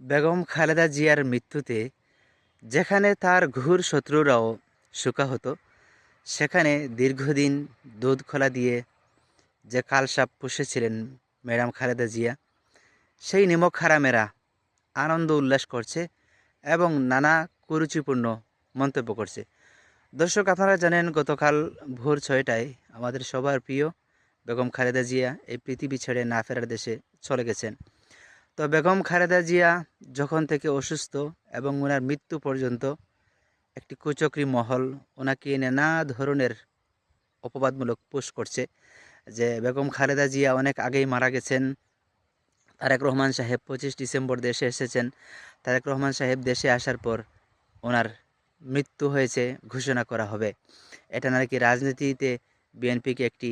বেগম খালেদা জিয়ার মৃত্যুতে যেখানে তার ঘুর শত্রুরাও শোকাহত, সেখানে দীর্ঘদিন দুধ খোলা দিয়ে যে কালসাপ পুষেছিলেন ম্যাডাম খালেদা জিয়া, সেই নিমক হারামেরা আনন্দ উল্লাস করছে এবং নানা কুরুচিপূর্ণ মন্তব্য করছে। দর্শক, আপনারা জানেন, গতকাল ভোর ছয়টায় আমাদের সবার প্রিয় বেগম খালেদা জিয়া এই পৃথিবী ছেড়ে না ফেরার দেশে চলে গেছেন। তো বেগম খালেদা জিয়া যখন থেকে অসুস্থ এবং ওনার মৃত্যু পর্যন্ত একটি কুচক্রি মহল ওনাকে নানা ধরনের অপবাদমূলক পোস্ট করছে যে বেগম খালেদা জিয়া অনেক আগেই মারা গেছেন, তারেক রহমান সাহেব পঁচিশ ডিসেম্বর দেশে এসেছেন। তারেক রহমান সাহেব দেশে আসার পর ওনার মৃত্যু হয়েছে ঘোষণা করা হবে। এটা নাকি রাজনীতিতে বিএনপিকে একটি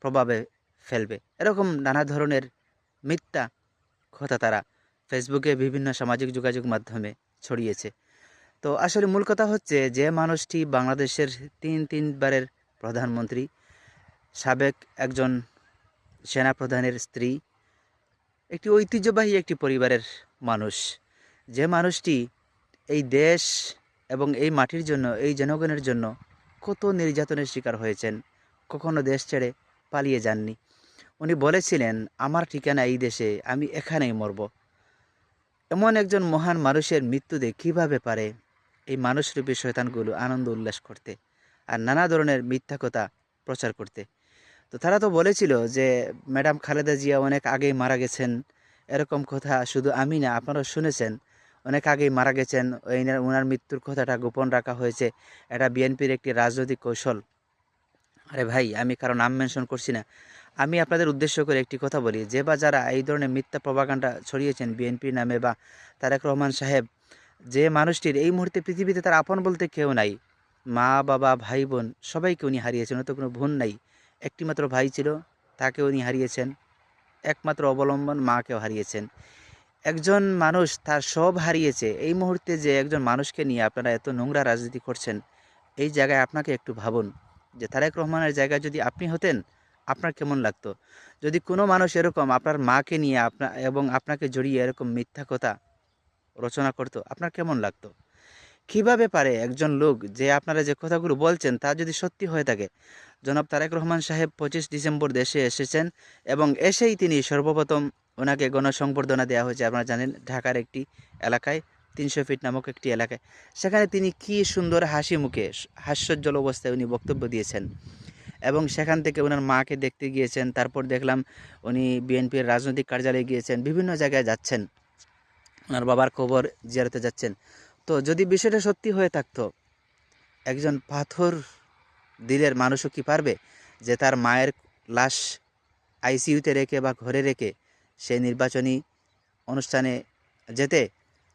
প্রভাবে ফেলবে। এরকম নানা ধরনের মিথ্যা কথা তারা ফেসবুকে বিভিন্ন সামাজিক যোগাযোগ মাধ্যমে ছড়িয়েছে। তো আসলে মূল কথা হচ্ছে যে মানুষটি বাংলাদেশের তিন তিনবারের প্রধানমন্ত্রী, সাবেক একজন সেনাপ্রধানের স্ত্রী, একটি ঐতিহ্যবাহী একটি পরিবারের মানুষ। যে মানুষটি এই দেশ এবং এই মাটির জন্য, এই জনগণের জন্য কত নির্যাতনের শিকার হয়েছেন, কখনো দেশ ছেড়ে পালিয়ে যাননি। উনি বলেছিলেন, আমার ঠিকানা এই দেশে, আমি এখানেই মরব। এমন একজন মহান মানুষের মৃত্যুতে কীভাবে পারে? এই মানুষরূপী শয়তানগুলো আনন্দ উল্লাস করতে আর নানা ধরনের মিথ্যা কথা প্রচার করতে। তো তারা তো বলেছিল যে, ম্যাডাম খালেদা জিয়া অনেক আগেই মারা গেছেন। এরকম কথা শুধু আমি না, আপনারাও শুনেছেন। অনেক আগেই মারা গেছেন। ওই ওনার মৃত্যুর কথাটা গোপন রাখা হয়েছে। এটা বিএনপির একটি রাজনৈতিক কৌশল। আরে ভাই, আমি কারও নাম মেনশন করছি না। আমি আপনাদের উদ্দেশ্য করে একটি কথা বলি। যে বা যারা এই ধরনের মিথ্যা প্রভাকাণ্ডা ছড়িয়েছেন বিএনপির নামে বা তারেক রহমান সাহেব, যে মানুষটির এই মুহূর্তে পৃথিবীতে তার আপন বলতে কেউ নাই। মা, বাবা ভাই বোন সবাইকে উনি হারিয়েছেন তো কোনো বোন নাই। একটিমাত্র ভাই ছিল, তাকে উনি হারিয়েছেন। একমাত্র অবলম্বন মাকেও হারিয়েছেন। একজন মানুষ তার সব হারিয়েছে। এই মুহূর্তে যে একজন মানুষকে নিয়ে আপনারা এত নোংরা রাজনীতি করছেন, এই জায়গায় আপনাকে একটু ভাবুন যে তারেক রহমানের জায়গায় যদি আপনি হতেন আপনার কেমন লাগতো? যদি কোনো মানুষ এরকম আপনার মাকে নিয়ে আপনা, এবং আপনাকে জড়িয়ে এরকম মিথ্যা কথা রচনা করতো, আপনার কেমন লাগতো? কীভাবে পারে একজন লোক যে আপনারা যে কথাগুলো বলছেন তা যদি সত্যি হয়ে থাকে? জনাব তারেক রহমান সাহেব পঁচিশ ডিসেম্বর দেশে এসেছেন এবং এসেই তিনি সর্বপ্রথম ওনাকে গণসংবর্ধনা দেওয়া হয়েছে। আপনারা জানেন ঢাকার একটি এলাকায়, তিনশো ফিট নামক একটি এলাকায়। সেখানে তিনি কি সুন্দর হাসি মুখে, হাস্যোজ্জ্বল অবস্থায় উনি বক্তব্য দিয়েছেন। এবং সেখান থেকে ওনার মাকে দেখতে গিয়েছেন, তারপর দেখলাম উনি বিএনপির রাজনৈতিক কার্যালয়ে গিয়েছেন, বিভিন্ন জায়গায় যাচ্ছেন। ওনার বাবার খবর জিয়ারতে যাচ্ছেন। তো যদি বিষয়টা সত্যি হয়ে থাকতো, একজন পাথর দিলের মানুষও কি পারবে যে তার মায়ের লাশ আইসিইউতে রেখে বা ঘরে রেখে সে নির্বাচনী অনুষ্ঠানে যেতে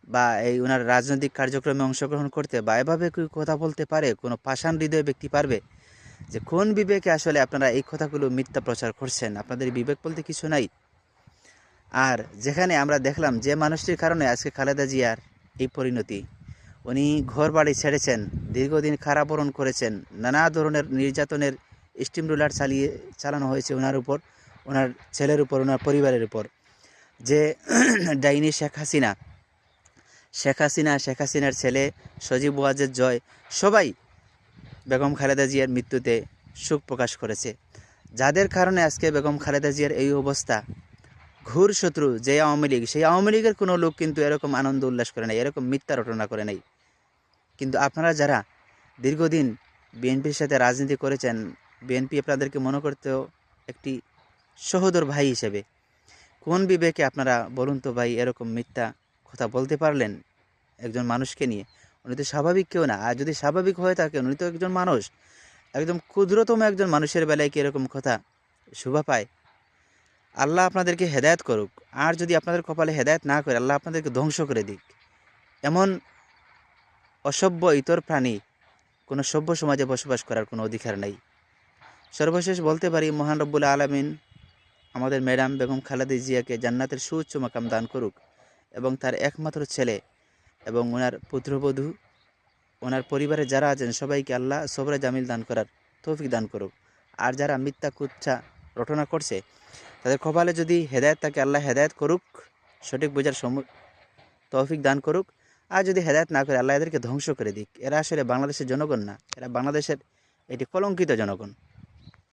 বা এই ওনার রাজনৈতিক কার্যক্রমে অংশগ্রহণ করতে বা এভাবে কি কথা বলতে পারে, কোনো পাষাণ হৃদয় ব্যক্তি পারবে? যে কোন বিবেকে আসলে আপনারা এই কথাগুলো মিথ্যা প্রচার করছেন? আপনাদের বিবেক বলতে কিছু নাই। আর যেখানে আমরা দেখলাম যে মানুষটির কারণে আজকে খালেদা জিয়ার এই পরিণতি, উনি ঘর বাড়ি ছেড়েছেন, দীর্ঘদিন খারাপরণ করেছেন, নানা ধরনের নির্যাতনের স্টিম রুলার চালিয়ে চালানো হয়েছে ওনার উপর, ওনার ছেলের উপর, ওনার পরিবারের উপর। যে ডাইনি শেখ হাসিনা শেখ হাসিনা, শেখ হাসিনার ছেলে সজীব ওয়াজের জয়, সবাই বেগম খালেদা জিয়ার মৃত্যুতে শোক প্রকাশ করেছে। যাদের কারণে আজকে বেগম খালেদা জিয়ার এই অবস্থা, ঘোর শত্রু যে আওয়ামী লীগ, সেই আওয়ামী লীগের কোনো লোক কিন্তু এরকম আনন্দ উল্লাস করে নাই, এরকম মিথ্যা রটনা করে নাই। কিন্তু আপনারা যারা দীর্ঘদিন বিএনপির সাথে রাজনীতি করেছেন, বিএনপি আপনাদেরকে মনে করতেও একটি সহোদর ভাই হিসেবে, কোন বিবেকে আপনারা বলুন তো ভাই এরকম মিথ্যা কথা বলতে পারলেন একজন মানুষকে নিয়ে? উনি তো স্বাভাবিক কেউ না। আর যদি স্বাভাবিক হয়ে থাকেন উনি তো একজন মানুষ। একদম ক্ষুদ্রতম একজন মানুষের বেলায় কি এরকম কথা শোভা পায়? আল্লাহ আপনাদেরকে হেদায়ত করুক। আর যদি আপনাদের কপালে হেদায়েত না করে, আল্লাহ আপনাদেরকে ধ্বংস করে দিক। এমন অসভ্য ইতর প্রাণী কোনো সভ্য সমাজে বসবাস করার কোনো অধিকার নেই। সর্বশেষ বলতে পারি, মহান রব্বুল আলমিন আমাদের ম্যাডাম বেগম খালেদা জিয়াকে জান্নাতের সুউচ্চ মাকাম দান করুক এবং তার একমাত্র ছেলে এবং ওনার পুত্রবধূ, ওনার পরিবারে যারা আছেন, সবাইকে আল্লাহ সবরে জামিল দান করার তৌফিক দান করুক। আর যারা মিথ্যা কুচ্ছা রটনা করছে, তাদের কপালে যদি হেদায়ত থাকে, আল্লাহ হেদায়েত করুক, সঠিক বোঝার সম, তৌফিক দান করুক। আর যদি হেদায়ত না করে, আল্লাহ এদেরকে ধ্বংস করে দিক। এরা আসলে বাংলাদেশের জনগণ না, এরা বাংলাদেশের এটি কলঙ্কিত জনগণ।